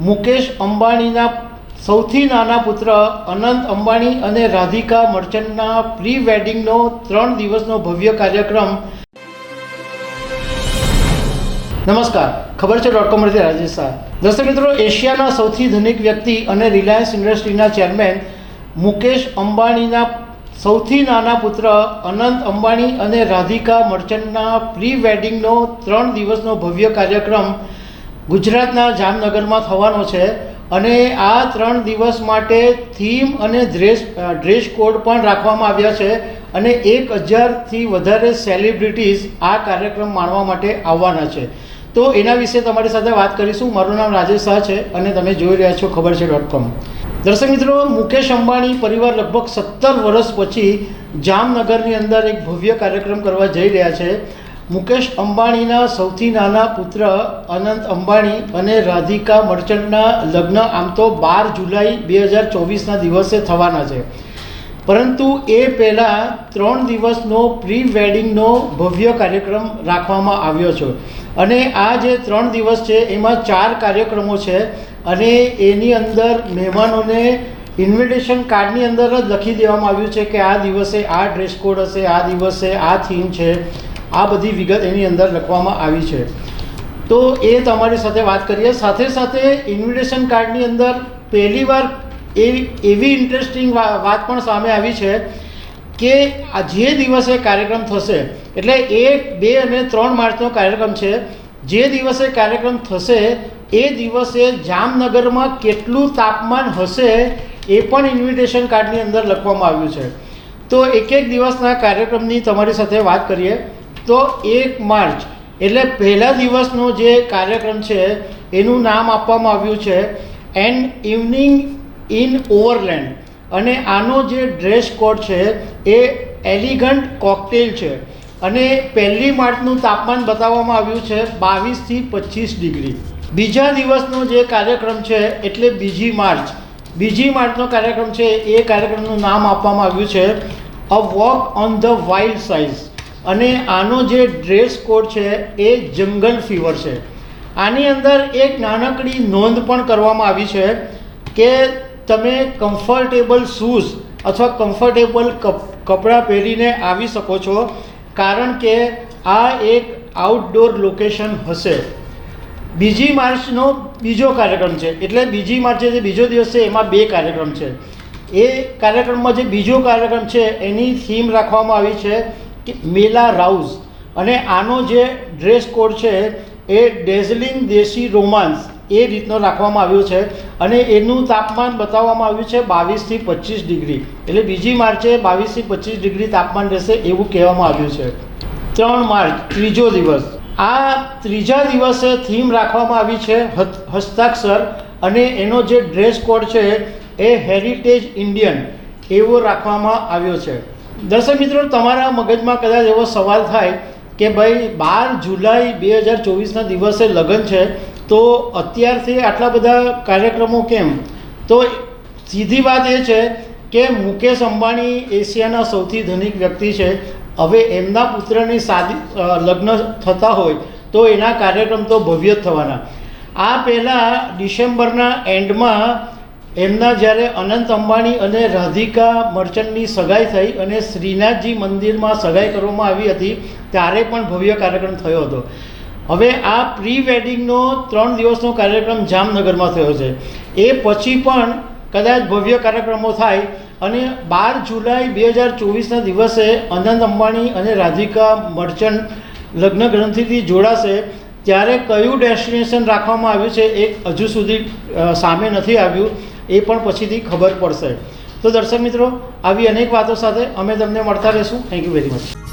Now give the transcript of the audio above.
મુકેશ અંબાણીના સૌથી નાના પુત્ર અનંત અંબાણી અને રાધિકા મર્ચન્ટના પ્રી વેડિંગનો ત્રણ દિવસનો ભવ્ય કાર્યક્રમ. નમસ્કાર, ખબર છે ડોટ કોમથી રાજેશ શાહ દર્શક મિત્રો, એશિયાના સૌથી ધનિક વ્યક્તિ અને રિલાયન્સ ઇન્ડસ્ટ્રીના ચેરમેન મુકેશ અંબાણીના સૌથી નાના પુત્ર અનંત અંબાણી અને રાધિકા મર્ચન્ટના પ્રી વેડિંગનો ત્રણ દિવસનો ભવ્ય કાર્યક્રમ ગુજરાતના જામનગરમાં થવાનો છે અને આ ત્રણ દિવસ માટે થીમ અને ડ્રેસ ડ્રેસ કોડ પણ રાખવામાં આવ્યા છે અને એક હજારથી વધારે સેલિબ્રિટીઝ આ કાર્યક્રમ માણવા માટે આવવાના છે. તો એના વિશે તમારી સાથે વાત કરીશું. મારું નામ રાજેશ શાહ છે અને તમે જોઈ રહ્યા છો ખબર છે ડોટ કોમ દર્શક મિત્રો, મુકેશ અંબાણી પરિવાર લગભગ સત્તર વર્ષ પછી જામનગરની અંદર એક ભવ્ય કાર્યક્રમ કરવા જઈ રહ્યા છે. મુકેશ અંબાણીના સૌથી નાના પુત્ર અનંત અંબાણી અને રાધિકા મર્ચન્ટના લગ્ન આમ તો બાર જુલાઈ બે હજાર ચોવીસના દિવસે થવાના છે. પરંતુ એ પહેલાં ત્રણ દિવસનો પ્રી વેડિંગનો ભવ્ય કાર્યક્રમ રાખવામાં આવ્યો છે. અને આ જે ત્રણ દિવસ છે, એમાં ચાર કાર્યક્રમો છે અને એની અંદર મહેમાનોને ઇન્વિટેશન કાર્ડની અંદર જ લખી દેવામાં આવ્યું છે કે આ દિવસે આ ડ્રેસ કોડ હશે, આ દિવસે આ થીમ છે. આ બધી વિગત એની અંદર લખવામાં આવી છે. તો એ તમારી સાથે વાત કરીએ. સાથે સાથે ઇન્વિટેશન કાર્ડની અંદર પહેલીવાર એવી એવી ઇન્ટરેસ્ટિંગ વાત પણ સામે આવી છે કે આ જે દિવસે કાર્યક્રમ થશે, એટલે એક, બે અને ત્રણ માર્ચનો કાર્યક્રમ છે. જે દિવસે કાર્યક્રમ થશે, એ દિવસે જામનગરમાં કેટલું તાપમાન હશે એ પણ ઇન્વિટેશન કાર્ડની અંદર લખવામાં આવ્યું છે. તો એક એક દિવસના કાર્યક્રમની તમારી સાથે વાત કરીએ. તો એક માર્ચ, એટલે પહેલા દિવસનો જે કાર્યક્રમ છે, એનું નામ આપવામાં આવ્યું છે એન્ડ ઇવનિંગ ઇન ઓવરલેન્ડ અને આનો જે ડ્રેસ કોડ છે, એ એલિગન્ટ કોકટેલ છે. અને પહેલી માર્ચનું તાપમાન બતાવવામાં આવ્યું છે, બાવીસથી પચીસ ડિગ્રી. બીજા દિવસનો જે કાર્યક્રમ છે, એટલે બીજી માર્ચ. બીજી માર્ચનો કાર્યક્રમ છે, એ કાર્યક્રમનું નામ આપવામાં આવ્યું છે, a walk on the wild side અને આનો જે ડ્રેસ કોડ છે એ જંગલ ફીવર છે. આની અંદર એક નાનકડી નોંધ પણ કરવામાં આવી છે કે તમે કમ્ફર્ટેબલ શૂઝ અથવા કમ્ફર્ટેબલ કપડાં પહેરીને આવી શકો છો, કારણ કે આ એક આઉટડોર લોકેશન હશે. બીજી માર્ચનો બીજો કાર્યક્રમ છે, એટલે બીજી માર્ચે જે બીજો દિવસ છે, એમાં બે કાર્યક્રમ છે. એ કાર્યક્રમમાં જે બીજો કાર્યક્રમ છે, એની થીમ રાખવામાં આવી છે કે મેલા રાઉઝ. અને આનો જે ડ્રેસ કોડ છે એ ડેઝલિંગ દેશી રોમાન્સ એ રીતનો રાખવામાં આવ્યો છે અને એનું તાપમાન બતાવવામાં આવ્યું છે બાવીસથી પચીસ ડિગ્રી. એટલે બીજી માર્ચે બાવીસથી પચીસ ડિગ્રી તાપમાન રહેશે એવું કહેવામાં આવ્યું છે. ત્રણ માર્ચ, ત્રીજો દિવસ. આ ત્રીજા દિવસે થીમ રાખવામાં આવી છે હસ્તાક્ષર અને એનો જે ડ્રેસ કોડ છે એ હેરિટેજ ઇન્ડિયન એવો રાખવામાં આવ્યો છે. દર્શક મિત્રો, તમારા મગજમાં કદાચ એવો સવાલ થાય કે ભાઈ, બાર જુલાઈ બે હજાર ચોવીસના દિવસે લગ્ન છે, તો અત્યારથી આટલા બધા કાર્યક્રમો કેમ? તો સીધી વાત એ છે કે મુકેશ અંબાણી એશિયાના સૌથી ધનિક વ્યક્તિ છે. હવે એમના પુત્રની શાદી લગ્ન થતા હોય તો એના કાર્યક્રમ તો ભવ્ય જ થવાના. આ પહેલાં ડિસેમ્બરના એન્ડમાં એમના જ્યારે અનંત અંબાણી અને રાધિકા મર્ચન્ટની સગાઈ થઈ અને શ્રીનાથજી મંદિરમાં સગાઈ કરવામાં આવી હતી, ત્યારે પણ ભવ્ય કાર્યક્રમ થયો હતો. હવે આ પ્રી વેડિંગનો ત્રણ દિવસનો કાર્યક્રમ જામનગરમાં થયો છે. એ પછી પણ કદાચ ભવ્ય કાર્યક્રમો થાય અને બાર જુલાઈ બે હજાર ચોવીસના દિવસે અનંત અંબાણી અને રાધિકા મર્ચન્ટ લગ્ન ગ્રંથિથી જોડાશે, ત્યારે કયું ડેસ્ટિનેશન રાખવામાં આવ્યું છે એ હજુ સુધી સામે નથી આવ્યું. એ પણ પછીથી ખબર પડશે. તો દર્શક મિત્રો, આવી અનેક વાતો સાથે અમે તમને મળતા રહીશું. Thank you very much